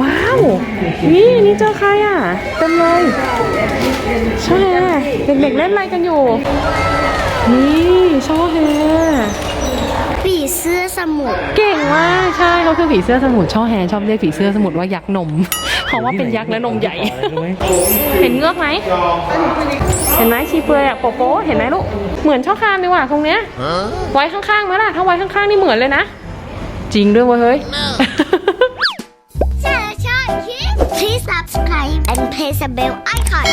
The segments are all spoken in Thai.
ว้าว นี่นี่เจอใครอะเต็มเลยใช่ไหมเด็กๆเล่นอะไรกันอยู่ นี่ช่อแฮผีเสื้อสมุทรเก่งมากใช่เขาคือผีเสื้อสมุทรช่อแฮชอบเรียกผีเสื้อสมุทรว่ายักษ์นม เพราะว่าเป็นยักษ์และนมใหญ่ เห็นเงือกไหมเห็นไหมชีเปลือยอะโปโป้เห็นไหมลูกเหมือนช่อคามดีกว่าตรงเนี้ยไว้ข้างๆไหมล่ะถ้าไว้ข้างๆนี่เหมือนเลยนะ จริงด้วยเว้ยเฮ้ย subscribe and press the bell icon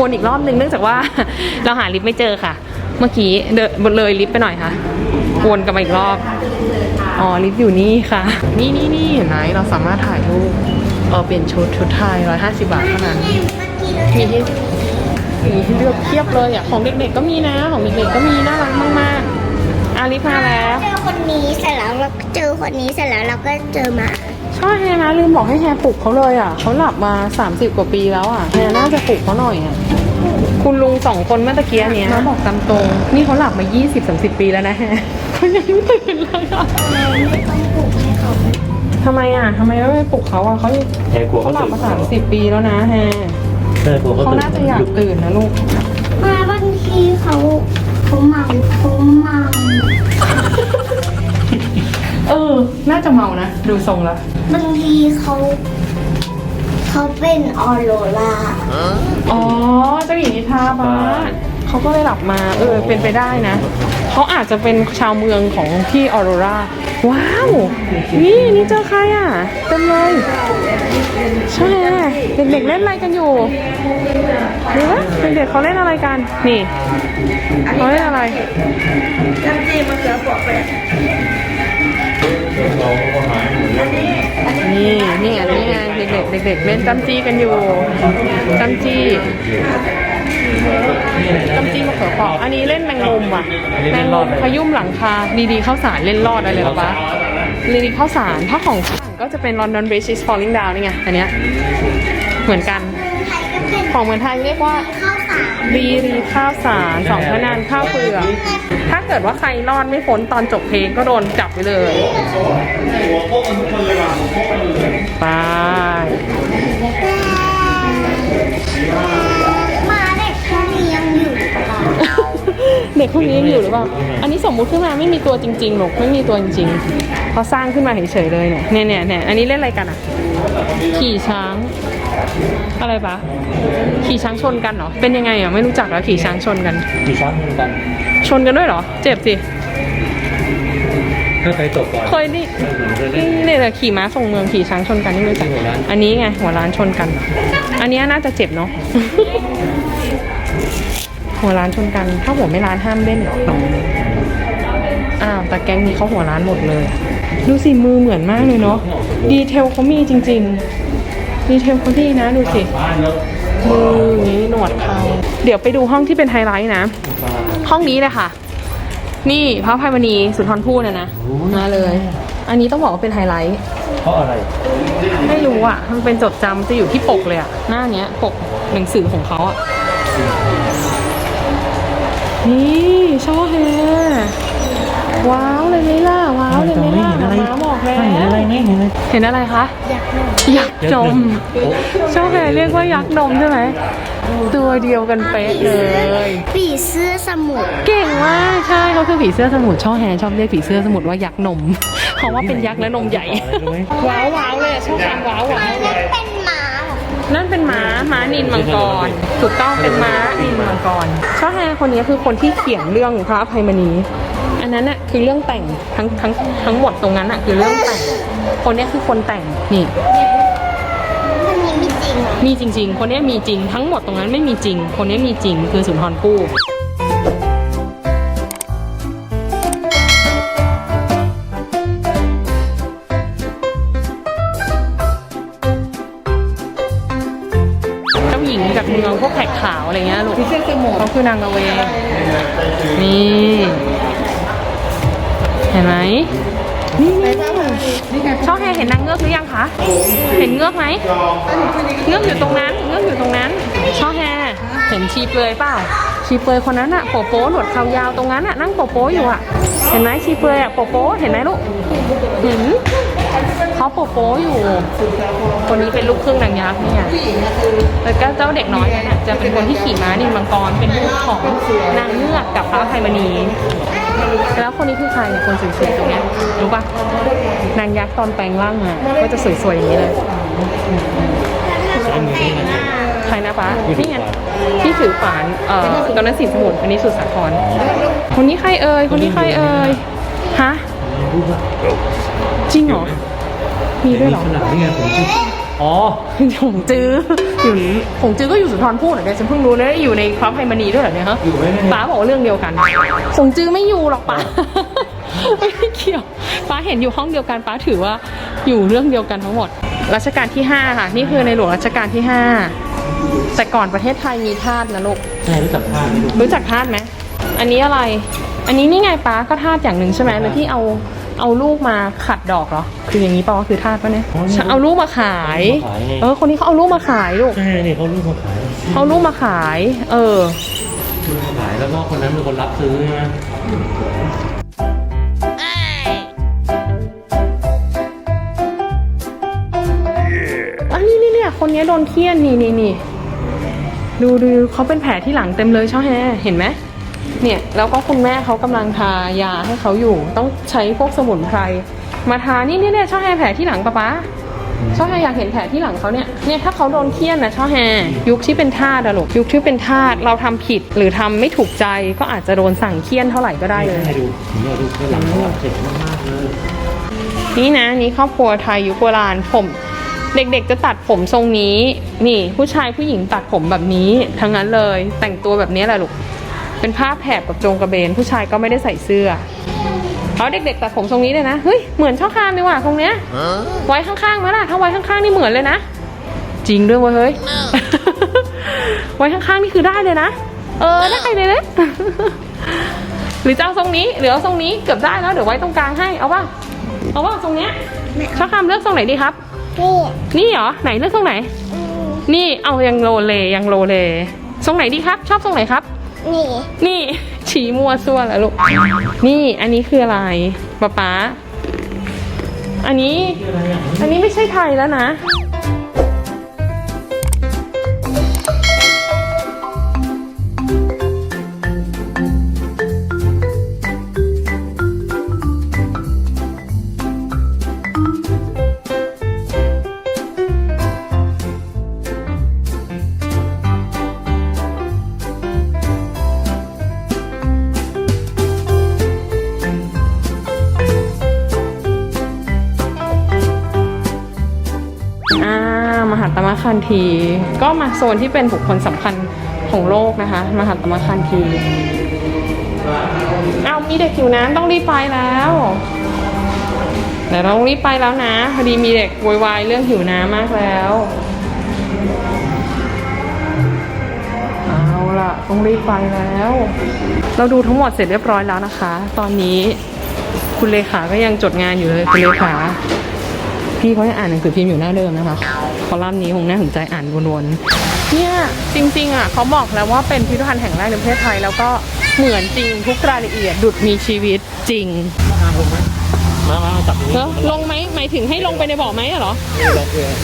วนอีกรอบหนึ่งเนื่องจากว่า เราหาลิฟต์ไม่เจอค่ะ เมื่อกี้เดินเลยลิฟต์ไปหน่อยค่ะวนกลับมาอีกรอบ อ๋อลิฟต์อยู่นี่ค่ะ นี่นี่นี่เห็นไหมเราสามารถถ่ายรูปเออเปลี่ยนชุดชุดไทยร้อยห้าสิบบาทเท่านั้น มีที่มีที่เลือกเทียบเลยอะของเด็กๆก็มีนะ ของเด็กๆก็มีน่ารักมากๆอาลิฟต์มาแล้ว เจอคนนี้เสร็จแล้วเราก็เจอคนนี้เสร็จแล้วเราก็เจอหมา ใช่แฮนะลืมบอกให้แฮปลุกเขาเลยอะเขาหลับมา 30 กว่าปีแล้วอะแฮน่าจะปลุกเขาหน่อยอะคุณลุงสองคนเมื่อตะกี้เนี้ยน้องบอกตามตรงนี่เขาหลับมา 20-30 ปีแล้วนะแฮเขายังไม่ตื่นเลยอะไม่ต้องปลุกให้เขาทำไมอะทำไมไม่ปลุกเขาอะเขาแฮกลัวเขาเขาหลับตื่นมา 30 ปีแล้วนะแฮใช่กลัวเขาเขาตื่นน่าจะอยากตื่นนะลูกมาบางทีเขาเขาเมาเขาเมา เออ น่าจะเมานะ ดูทรงแล้ว บางทีเขาเขาเป็นออโรราอ๋อเจ้าหญิงนิทราบาเขาก็เลยหลับมา เออ เป็นไปได้นะ เขาอาจจะเป็นชาวเมืองของที่ออโรราว้าว นี่นี่เจอใครอะเต็มเลย ใช่ไหมเด็กๆเล่นอะไรกันอยู่ดูว่าเด็กๆเขาเล่นอะไรกัน นี่เขาเล่นอะไรนี่ นี่ไงนี่ไงเด็กๆเด็กๆเล่นจำจี้กันอยู่จำจี้จำจี้มะเขือเปราะอันนี้เล่นแมงมุมอะแมงมุมขยุ่มหลังคาดีๆเข้าสารเล่นรอดอะไรหรอปะดีๆเข้าสารถ้าของฝรั่งก็จะเป็น London Bridge is falling down นี่ไงอันเนี้ยเหมือนกันไทยก็เป็นของเมืองไทยเรียกว่า ข้าวสารรีรีข้าวสารสองพนานข้าวเปลือกถ้าเกิดว่าใครรอดไม่พ้นตอนจบเพลงก็โดนจับไปเลยไปมาเด็กพวกนี้ยังอยู่หรือเปล่าเด็กพวกนี้ยังอยู่หรือเปล่า อันนี้สมมุติขึ้นมาไม่มีตัวจริงๆหรอกไม่มีตัวจริงๆเขาสร้างขึ้นมาเฉยๆเลยเนี่ยเนี่ยเนี่ยเนี่ยอันนี้เล่นอะไรกันอะ ขี่ช้าง อะไรปะขี่ช้างชนกันเหรอ เป็นยังไงอะไม่รู้จักแล้วขี่ช้างชนกันมีช้างเหมือนกัน ชนกันด้วยเหรอ เจ็บสิถ้าใครตกก่อนเคยนี่เคยเล่นนี่เลยขี่ม้าส่งเมืองขี่ช้างชนกันนี่ไม่รู้จักที่หัวร้านอันนี้ไงหัวร้านชนกัน อันนี้น่าจะเจ็บเนาะหัวร้านชนกัน ถ้าหัวไม่ร้านห้ามเล่นเหรออ้าวแต่แก๊งนี้เขาหัวร้านหมดเลย ดูสิมือเหมือนมากเลยเนาะดีเทลเขามีจริง ๆ ดีเทลเขาดีนะดูสิมืออย่างนี้หนวดเขาเดี๋ยวไปดูห้องที่เป็นไฮไลท์นะ ห้องนี้เลยค่ะ นี่พระอภัยมณีสุนทรภู่นะนะมาเลย อันนี้ต้องบอกว่าเป็นไฮไลท์เพราะอะไร ไม่รู้อะ มันเป็นจดจำจะอยู่ที่ปกเลยอะ หน้าเนี้ยปกหนังสือของเขาอะ นี่ช่อแฮ ว้าวเลยไหมล่ะว้าวเลยไหมล่ะเห็นอะไรม้าบอกแล้วเห็นอะไรนี่เห็นอะไรเห็นอะไรคะอยากหนูยักษ์นมช่อแฮเรียกว่ายักษ์นมใช่ไหมตัวเดียวกันเป๊ะเลยผีเสื้อสมุทรเก่งมากใช่เขาคือผีเสื้อสมุทรช่อแฮชอบเรียกผีเสื้อสมุทรว่ายักษ์นมเพราะว่าเป็นยักษ์และนมใหญ่อะไรรู้ไหมว้าวว้าวเลยชอบการว้าวว้าวนั่นเป็นหมาเหรอนั่นเป็นม้า ม้านินมังกร ถูกต้องเป็นม้านินมังกรช่อแฮคนนี้คือคนที่เขียนเรื่องพระอภัยมณี อันนั้นน่ะคือเรื่องแต่งทั้งทั้งทั้งหมดตรงนั้นน่ะคือเรื่องแต่ง คนนี้คือคนแต่งนี่มันมีไม่จริงเหรอมีจริง ๆ คนนี้มีจริง ทั้งหมดตรงนั้นไม่มีจริง คนนี้มีจริง คือสุนทรภู่เจ้าหญิงจากเมืองพวกแขกขาวอะไรเงี้ยลูก เขาคือนางกะเว นี่ เห็นไหมนี่ช่องแฮเห็นนางเงือกหรือยังคะ เห็นเงือกไหม เงือกอยู่ตรงนั้น เงือกอยู่ตรงนั้น ช่อแฮเห็นชีเปลือยเปล่า ชีเปลือยคนนั้นอะโปโป้หนวดเขายาวตรงนั้นอะนั่งโปโป้อยู่อะเห็นไหมชีเปลือยอะโปโป้เห็นไหมลูก เห็นเขาโปโปอยู่ คนนี้เป็นลูกครึ่งนางยักษ์เนี่ยแล้วก็เจ้าเด็กน้อยเนี่ยจะเป็นคนที่ขี่ม้านินมังกร เป็นลูกของนางเงือกกับพระอภัยมณี แล้วคนนี้คือใครเนี่ยคนสวยๆตรงเนี้ยรู้ปะนางยักษ์ตอนแปลงร่างมาก็จะสวยๆอย่างนี้เลยอันนี้นะใครนะปะนี่ไงที่ถือฝานเอ่อตอนนั้นสีสมุนคนนี้สุดสาครคนนี้ใครเอ่ยคนนี้ใครเอ่ยฮะรูปว่าจริงเหรอมีด้วยเหรอ ขนาดนี้ไงผมชื่ออ๋อหงจื้ออยู่หงจื้อก็อยู่สุนทรภู่เหมือนกันฉันเพิ่งรู้เลยอยู่ในพระอภัยมณีด้วยเหรอเนี่ยฮะอยู่ไหมเนี่ยป้าบอกว่าเรื่องเดียวกันหงจื้อไม่อยู่หรอกป้าไม่ได้เกี่ยวป้าเห็นอยู่ห้องเดียวกันป้าถือว่าอยู่เรื่องเดียวกันทั้งหมดรัชกาลที่ห้าค่ะ นี่คือในหลวงรัชกาลที่ห้าแต่ก่อนประเทศไทยมีทาสนะลูกใช่รู้จักภาพไหมลูกรู้จักทาสไหมอันนี้อะไร อันนี้นี่ไงป้าก็ทาสอย่างหนึ่งใช่ไหมแล้วที่เอา เอาลูกมาขัดดอกเหรอ คืออย่างนี้ป่าวะคือทาสปะเนี่ยเอาลูกมาขายเออ คนนี้เขาเอาลูกมาขายลูกใช่นี่เขารูปมาขายเอาลูกมาขาย เออรูปมาขายแล้วก็คนนั้นเป็นคนรับซื้อใช่ไหมอันนี้นี่เนี่ยคนนี้โดนเคี่ยนนี่นี่นี่ดูดูเขาเป็นแผลที่หลังเต็มเลยช่อแฮเห็นไหม เนี่ยแล้วก็คุณแม่เขากำลังทายาให้เขาอยู่ ต้องใช้พวกสมุนไพรมาทานี่นี่เนี่ยช่อแฮแผลที่หลังปะป๊าช่อแฮอยากเห็นแผลที่หลังเขาเนี่ยเนี่ยถ้าเขาโดนเคี่ยนนะช่อแฮยุคที่เป็นทาสอะลูกยุคที่เป็นทาสเราทำผิดหรือทำไม่ถูกใจก็อาจจะโดนสั่งเคี่ยนเท่าไหร่ก็ได้เลยให้ดูผมอยากดูข้างหลังเขาอะเจ็บมากๆเลยนี่นะนี่ครอบครัวไทยยุคโบราณผมเด็กๆ จะตัดผมทรงนี้ นี่ ผู้ชายผู้หญิงตัดผมแบบนี้ ทั้งนั้นเลย แต่งตัวแบบนี้แหละลูก เป็นผ้าแผบกับโจงกระเบน ผู้ชายก็ไม่ได้ใส่เสื้อเขาเด็กๆตัดผมทรงนี้เลยนะเฮ้ยเหมือนช่อคามเลยว่ะทรงเนี้ยไว้ข้างๆมาล่ะถ้าไว้ข้างๆนี่เหมือนเลยนะจริงด้วยเว้ยเฮ้ยไว้ข้างๆนี่คือได้เลยนะเออได้เลยเลยหรือจะเอาทรงนี้หรือเอาทรงนี้เกือบได้แล้วเดี๋ยวไว้ตรงกลางให้เอาป่ะเอาป่ะทรงเนี้ยช่อคามเลือกทรงไหนดีครับนี่นี่เหรอไหนเลือกทรงไหนอืมนี่เอายังโลเลยังโลเลทรงไหนดีครับ ชอบทรงไหนครับ นี่นี่ ฉีมัวซั่วแล้วลูก นี่อันนี้คืออะไรป๊าป๊า อันนี้ อันนี้ไม่ใช่ไทยแล้วนะ อ่ามหาตมะคันธีก็มาโซนที่เป็นบุคคลสำคัญของโลกนะคะ มหาตมะคันธีเอามีเด็กหิวน้ำต้องรีบไปแล้วเดี๋ยวต้องรีบไปแล้วนะ พอดีมีเด็กโวยวายเรื่องหิวน้ำมากแล้ว เอาล่ะต้องรีบไปแล้ว เราดูทั้งหมดเสร็จเรียบร้อยแล้วนะคะ ตอนนี้คุณเลขาก็ยังจดงานอยู่เลย คุณเลขา พี่เขายังอ่านหนังสือพิมพ์อยู่หน้าเดิมนะคะคอลัมน์นี้คงน่าสนใจอ่านวนๆเนี่ยจริงๆอะเขาบอกแล้วว่าเป็นพิพิธภัณฑ์แห่งแรกในประเทศไทยแล้วก็เหมือนจริงทุกรายละเอียดดุดมีชีวิตจริงมาผมไหมมามาจับอย่างนี้แล้วลงไหมหมายถึงให้ลงไปในบ่อไหมอะเหรอลองเลย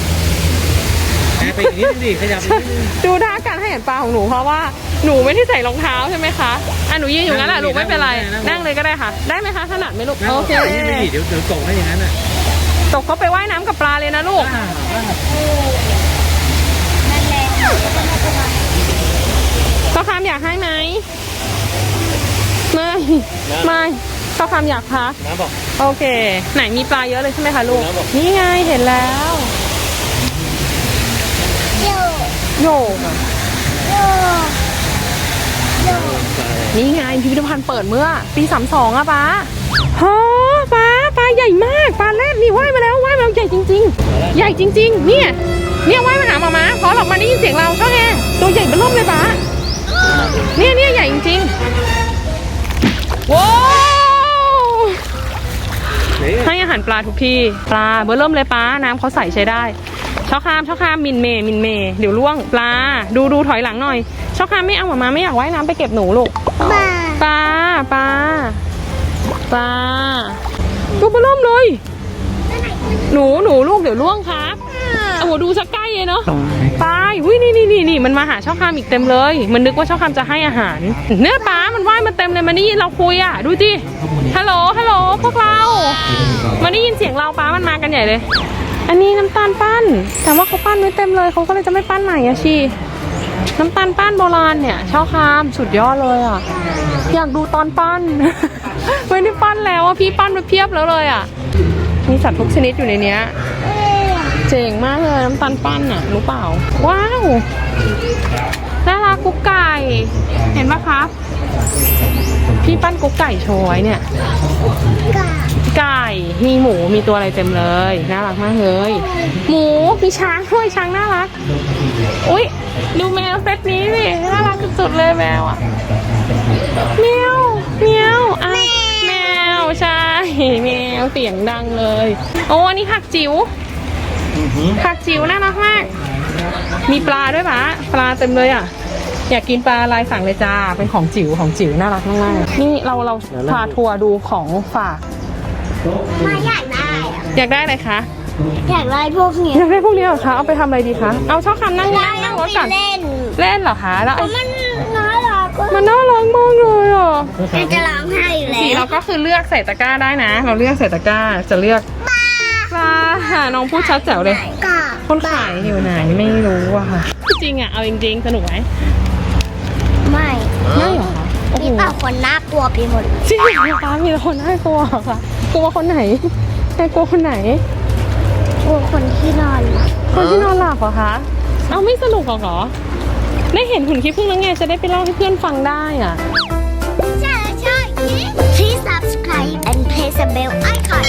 แอบไปอีกนิดนึงดิขยับอีกนิดนึงดูท่าการให้เห็นปลาของหนูเพราะว่าหนูไม่ได้ใส่รองเท้าใช่ไหมคะอะหนูยืนอยู่งั้นแหละลูกไม่เป็นไร นั่งเลยก็ได้ค่ะ ได้ไหมคะถนัดไหมลูกนั่งโอเคนี่ไม่ดีเดี๋ยวเดี๋ยวตกได้อย่างนั้นอะ ตกเขาไปว่ายน้ำกับปลาเลยนะลูกอ่าอ่านั่นแหละข้าวคามอยากให้ไหม ไม่ ไม่ข้าวคามอยากพัก น้าบอก โอเค ไหนมีปลาเยอะเลยใช่ไหมคะลูกครับผมนี่ไงเห็นแล้วโยโยกอะโยโยนี่ไงพิพิธภัณฑ์เปิดเมื่อ ปีสามสองอะป้าฮะป้าปลา ใหญ่มากปลาแรดนี่ว่ายมาแล้วว่ายมาแล้วใหญ่จริง ๆ ใหญ่จริง ๆ เนี่ยเนี่ยว่ายมาหาหมามาพอหลับมาได้ยินเสียงเราช่องแอร์ตัวใหญ่เบ้อเริ่มเลยป้าเนี่ยเนี่ยใหญ่จริงๆว้าวนี่ให้อาหารปลาทุกที่ปลาเบอร์เริ่มเลยปลาน้ำเขาใสใช้ได้ช่อคามช่อคามมินเมมินเมเดี๋ยวล่วงปลาดูดูถอยหลังหน่อยช่อคามไม่เอาหมามาไม่อยากว่ายน้ำไปเก็บหนูลูกบ้าปลาปลาปลา ตัวเบล่มเลย หนูหนูลูกเดี๋ยวล่วงครับโอ้โหดูสักใกล้เลยเนาะไปอุ้ยนี่นี่นี่นี่มันมาหาช่องคามอีกเต็มเลย มันนึกว่าช่องคามจะให้อาหาร เนี่ยป้ามันว่ายมาเต็มเลยมันได้ยินเราคุยอะ ดูดิฮัลโหลฮัลโหลพวกเรา มันได้ยินเสียงเราป้ามันมากันใหญ่เลย อันนี้น้ำตาลปั้นแต่ว่าเขาปั้นไว้เต็มเลยเขาก็เลยจะไม่ปั้นใหม่อะชี น้ำตาลปั้นโบราณเนี่ยช่อคามสุดยอดเลยอะ อยากดูตอนปั้น ไม่ได้ปั้นแล้วอะพี่ปั้นมาเพียบแล้วเลยอะ มีสัตว์ทุกชนิดอยู่ในเนี้ย เจ๋งมากเลยน้ำตาลปั้นอะรู้เปล่า ว้าวน่ารักกุ๊กไก่ เห็นปะครับ พี่ปั้นกุ๊กไก่โชว์ไว้เนี่ย มีหมูมีตัวอะไรเต็มเลยน่ารักมากเลย หมูมีช้างด้วยช้างน่ารัก อุ้ยดูแมวเซตนี้สิน่ารักสุดๆเลยแมวอะแมวแมวอะแมวใช่แมวเสียงดังเลย โอ้อันนี้ผักจิ๋วผักจิ๋วน่ารักมาก มีปลาด้วยปะปลาเต็มเลยอะอยากกินปลาลายสั่งเลยจ้า เป็นของจิ๋วของจิ๋วน่ารักมากๆนี่เราเราพาทัวร์ดูของฝาก มาอยากได้อะอยากได้อะไรคะ อยากได้พวกเนี้ยอยากได้พวกนี้เหรอคะ เอาไปทำอะไรดีคะ เอาชอบคำนั่งนั่งนั่งรถก่อน เล่นเล่นเหรอคะแล้วเพไอ้ราะมันน่ารักก็มันน่ารักมากเลยอะมันจะร้องไห้อยู่สีแล้เราวก็คือเลือกใส่ตะกร้าได้นะ เราเลือกใส่ตะกร้า จะเลือกปลาน้องพูดชัดแจ๋วเลย ก็คนขายอยู่ไหนไม่รู้อะค่ะ จริงอะเอาจริงๆ สนุกไหมไม่ ไม่เหรอคะ โอ้โหมีแต่คนน่ากลัวไปหมดเลยจริงเหรอคะมีแต่คนน่ากลัวเหรอคะกลัวคนไหนแต่กลัวคนไหน กลัวคนที่นอนหลับคนที่นอนหลับเหรอคะเอาไม่สนุกเหรอคะได้เห็นหุ่นขี้ผึ้งแล้วไงจะได้ไปเล่าให้เพื่อนฟังได้อะใช่ใช่ Please subscribe and press the bell icon